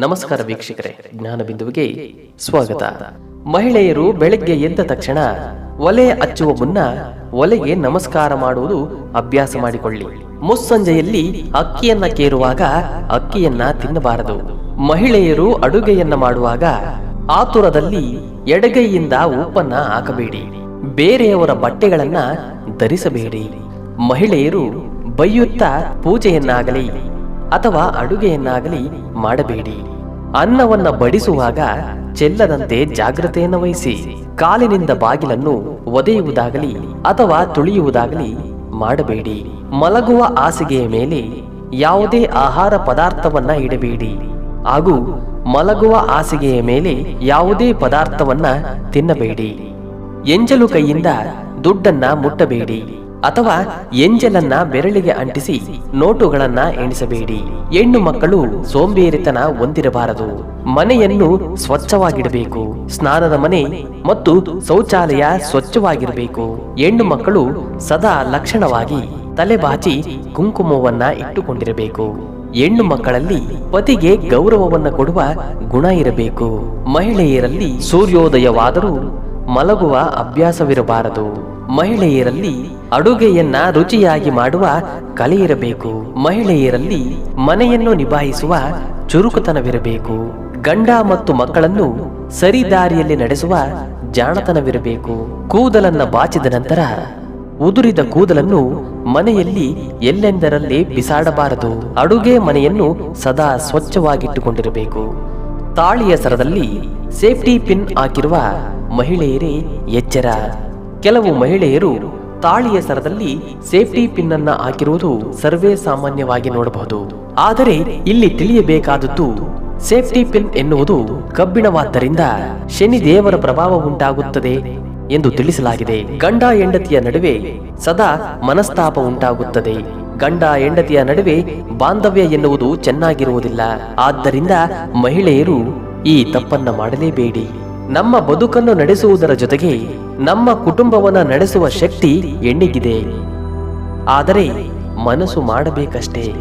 ನಮಸ್ಕಾರ ವೀಕ್ಷಕರೇ. ಜ್ಞಾನ ಬಿಂದುವಿಗೆ ಸ್ವಾಗತ. ಮಹಿಳೆಯರು ಬೆಳಗ್ಗೆ ಎದ್ದ ತಕ್ಷಣ ಒಲೆ ಹಚ್ಚುವ ಮುನ್ನ ಒಲೆಗೆ ನಮಸ್ಕಾರ ಮಾಡುವುದು ಅಭ್ಯಾಸ ಮಾಡಿಕೊಳ್ಳಿ. ಮುಸ್ಸಂಜೆಯಲ್ಲಿ ಅಕ್ಕಿಯನ್ನ ಕೇರುವಾಗ ಅಕ್ಕಿಯನ್ನ ತಿನ್ನಬಾರದು. ಮಹಿಳೆಯರು ಅಡುಗೆಯನ್ನ ಮಾಡುವಾಗ ಆತುರದಲ್ಲಿ ಎಡಗೈಯಿಂದ ಉಪ್ಪನ್ನ ಹಾಕಬೇಡಿ. ಬೇರೆಯವರ ಬಟ್ಟೆಗಳನ್ನ ಧರಿಸಬೇಡಿ. ಮಹಿಳೆಯರು ಬೈಯುತ್ತಾ ಪೂಜೆಯನ್ನಾಗಲಿ ಅಥವಾ ಅಡುಗೆಯನ್ನಾಗಲಿ ಮಾಡಬೇಡಿ. ಅನ್ನವನ್ನ ಬಡಿಸುವಾಗ ಚೆಲ್ಲದಂತೆ ಜಾಗ್ರತೆಯನ್ನು ವಹಿಸಿ, ಕಾಲಿನಿಂದ ಬಾಗಿಲನ್ನು ಒದೆಯುವುದಾಗಲಿ ಅಥವಾ ತುಳಿಯುವುದಾಗಲಿ ಮಾಡಬೇಡಿ. ಮಲಗುವ ಹಾಸಿಗೆಯ ಮೇಲೆ ಯಾವುದೇ ಆಹಾರ ಪದಾರ್ಥವನ್ನ ಇಡಬೇಡಿ. ಹಾಗೂ ಮಲಗುವ ಹಾಸಿಗೆಯ ಮೇಲೆ ಯಾವುದೇ ಪದಾರ್ಥವನ್ನ ತಿನ್ನಬೇಡಿ. ಎಂಜಲು ಕೈಯಿಂದ ದುಡ್ಡನ್ನ ಮುಟ್ಟಬೇಡಿ. ಅಥವಾ ಎಂಜಲನ್ನ ಬೆರಳಿಗೆ ಅಂಟಿಸಿ ನೋಟುಗಳನ್ನ ಎಣಿಸಬೇಡಿ. ಹೆಣ್ಣು ಮಕ್ಕಳು ಸೋಂಬೇರಿತನ ಹೊಂದಿರಬಾರದು. ಮನೆಯನ್ನು ಸ್ವಚ್ಛವಾಗಿಡಬೇಕು. ಸ್ನಾನದ ಮನೆ ಮತ್ತು ಶೌಚಾಲಯ ಸ್ವಚ್ಛವಾಗಿರಬೇಕು. ಹೆಣ್ಣು ಮಕ್ಕಳು ಸದಾ ಲಕ್ಷಣವಾಗಿ ತಲೆಬಾಚಿ ಕುಂಕುಮವನ್ನ ಇಟ್ಟುಕೊಂಡಿರಬೇಕು. ಹೆಣ್ಣು ಮಕ್ಕಳಲ್ಲಿ ಪತಿಗೆ ಗೌರವವನ್ನ ಕೊಡುವ ಗುಣ ಇರಬೇಕು. ಮಹಿಳೆಯರಲ್ಲಿ ಸೂರ್ಯೋದಯವಾದರೂ ಮಲಗುವ ಅಭ್ಯಾಸವಿರಬಾರದು. ಮಹಿಳೆಯರಲ್ಲಿ ಅಡುಗೆಯನ್ನ ರುಚಿಯಾಗಿ ಮಾಡುವ ಕಲೆ ಇರಬೇಕು. ಮಹಿಳೆಯರಲ್ಲಿ ಮನೆಯನ್ನು ನಿಭಾಯಿಸುವ ಚುರುಕುತನವಿರಬೇಕು. ಗಂಡ ಮತ್ತು ಮಕ್ಕಳನ್ನು ಸರಿದಾರಿಯಲ್ಲಿ ನಡೆಸುವ ಜಾಣತನವಿರಬೇಕು. ಕೂದಲನ್ನ ಬಾಚಿದ ನಂತರ ಉದುರಿದ ಕೂದಲನ್ನು ಮನೆಯಲ್ಲಿ ಎಲ್ಲೆಂದರಲ್ಲಿ ಬಿಸಾಡಬಾರದು. ಅಡುಗೆ ಮನೆಯನ್ನು ಸದಾ ಸ್ವಚ್ಛವಾಗಿಟ್ಟುಕೊಂಡಿರಬೇಕು. ತಾಳಿಯ ಸರದಲ್ಲಿ ಸೇಫ್ಟಿ ಪಿನ್ ಹಾಕಿರುವ ಮಹಿಳೆಯರೇ ಎಚ್ಚರ. ಕೆಲವು ಮಹಿಳೆಯರು ತಾಳಿಯ ಸರದಲ್ಲಿ ಸೇಫ್ಟಿ ಪಿನ್ ಅನ್ನ ಹಾಕಿರುವುದು ಸರ್ವೇ ಸಾಮಾನ್ಯವಾಗಿ ನೋಡಬಹುದು. ಆದರೆ ಇಲ್ಲಿ ತಿಳಿಯಬೇಕಾದದ್ದು ಸೇಫ್ಟಿ ಪಿನ್ ಎನ್ನುವುದು ಕಬ್ಬಿಣವಾದ್ದರಿಂದ ಶನಿ ದೇವರ ಪ್ರಭಾವ ಉಂಟಾಗುತ್ತದೆ ಎಂದು ತಿಳಿಸಲಾಗಿದೆ. ಗಂಡ ಹೆಂಡತಿಯ ನಡುವೆ ಸದಾ ಮನಸ್ತಾಪ ಉಂಟಾಗುತ್ತದೆ. ಗಂಡ ಹೆಂಡತಿಯ ನಡುವೆ ಬಾಂಧವ್ಯ ಎನ್ನುವುದು ಚೆನ್ನಾಗಿರುವುದಿಲ್ಲ. ಆದ್ದರಿಂದ ಮಹಿಳೆಯರು ಈ ತಪ್ಪನ್ನ ಮಾಡಲೇಬೇಡಿ. ನಮ್ಮ ಬದುಕನ್ನು ನಡೆಸುವುದರ ಜೊತೆಗೆ ನಮ್ಮ ಕುಟುಂಬವನ್ನ ನಡೆಸುವ ಶಕ್ತಿ ಎಣ್ಣಿಗಿದೆ. ಆದರೆ ಮನಸ್ಸು ಮಾಡಬೇಕಷ್ಟೇ.